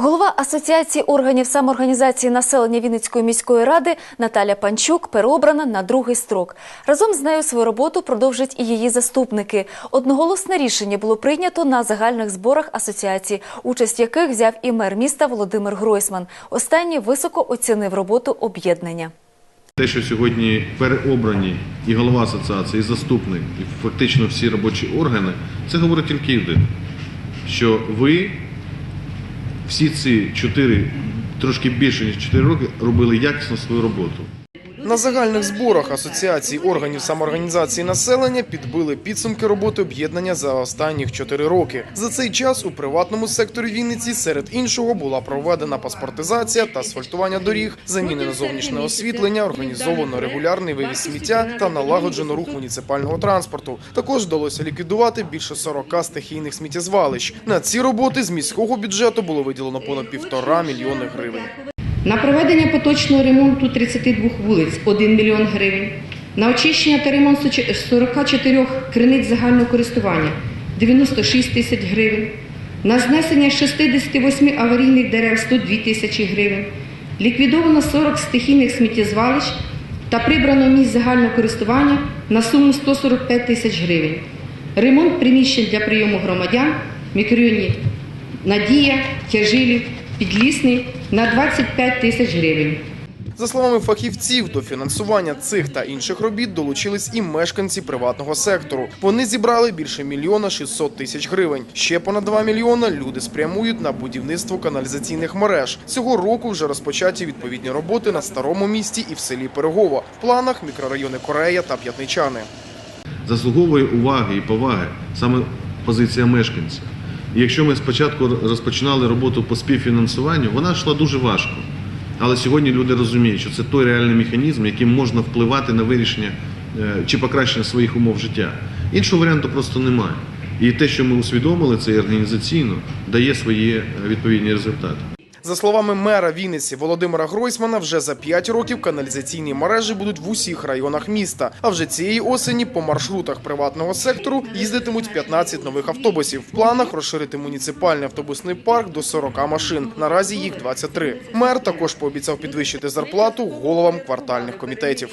Голова Асоціації органів самоорганізації населення Вінницької міської ради Наталя Панчук переобрана на другий строк. Разом з нею свою роботу продовжать і її заступники. Одноголосне рішення було прийнято на загальних зборах асоціації, участь яких взяв і мер міста Володимир Гройсман. Останній високо оцінив роботу об'єднання. Те, що сьогодні переобрані і голова асоціації, і заступник, і фактично всі робочі органи, це говорить тільки єдине, що ви всі ці чотири, трошки більше ніж чотири роки, робили якісно свою роботу. На загальних зборах Асоціації органів самоорганізації населення підбили підсумки роботи об'єднання за останніх чотири роки. За цей час у приватному секторі Вінниці серед іншого була проведена паспортизація та асфальтування доріг, замінено зовнішнє освітлення, організовано регулярний вивіз сміття та налагоджено рух муніципального транспорту. Також вдалося ліквідувати більше 40 стихійних сміттєзвалищ. На ці роботи з міського бюджету було виділено понад півтора мільйони гривень. На проведення поточного ремонту 32 вулиць 1 мільйон гривень. На очищення та ремонт 44 криниць загального користування 96 тисяч гривень. На знесення 68 аварійних дерев 102 тисячі гривень. Ліквідовано 40 стихійних сміттєзвалищ та прибрано місць загального користування на суму 145 тисяч гривень. Ремонт приміщень для прийому громадян мікрорайоні Надія, Тяжилів, Підлісний на 25 тисяч гривень. За словами фахівців, до фінансування цих та інших робіт долучились і мешканці приватного сектору. Вони зібрали більше мільйона 600 тисяч гривень. Ще понад 2 мільйона люди спрямують на будівництво каналізаційних мереж. Цього року вже розпочаті відповідні роботи на старому місті і в селі Пирогово. В планах мікрорайони Корея та П'ятничани. Заслуговує уваги і поваги саме позиція мешканців. Якщо ми спочатку розпочинали роботу по співфінансуванню, вона йшла дуже важко. Але сьогодні люди розуміють, що це той реальний механізм, яким можна впливати на вирішення е, чи покращення своїх умов життя. Іншого варіанту просто немає. І те, що ми усвідомили, це і організаційно дає свої е, відповідні результати. За словами мера Вінниці Володимира Гройсмана, вже за 5 років каналізаційні мережі будуть в усіх районах міста. А вже цієї осені по маршрутах приватного сектору їздитимуть 15 нових автобусів. В планах розширити муніципальний автобусний парк до 40 машин. Наразі їх 23. Мер також пообіцяв підвищити зарплату головам квартальних комітетів.